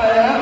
ไปเล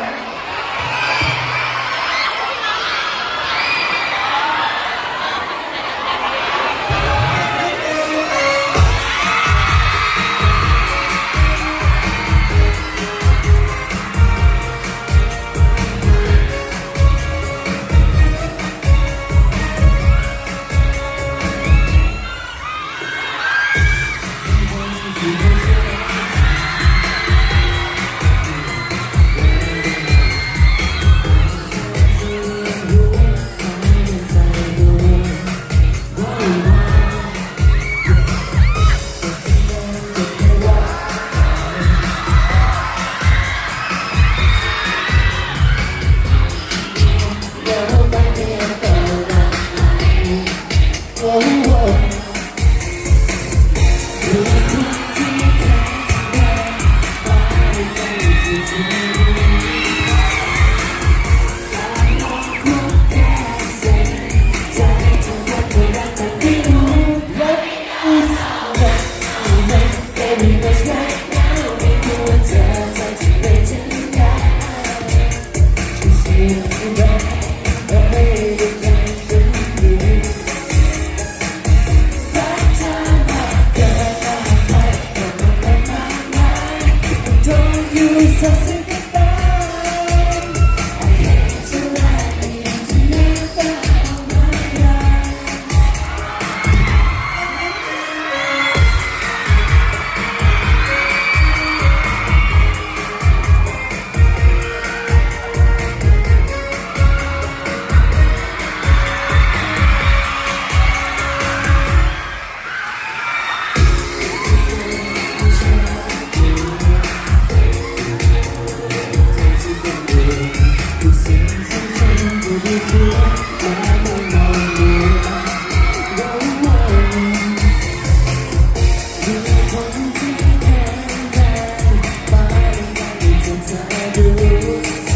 do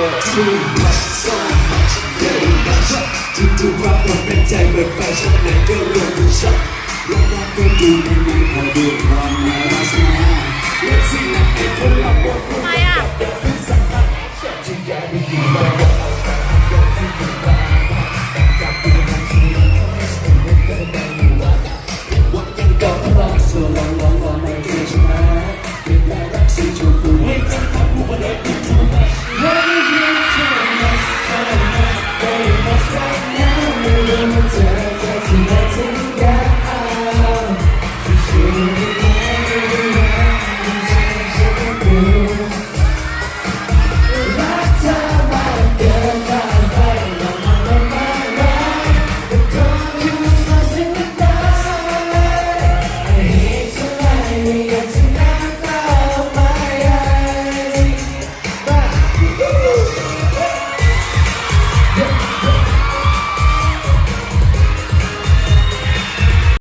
ยครับจู่ๆความองเป็นใจเปิดไฟฉันนั้นก็เริ่มรู้ชักลงมาก็ดูมันมีพอดูพอ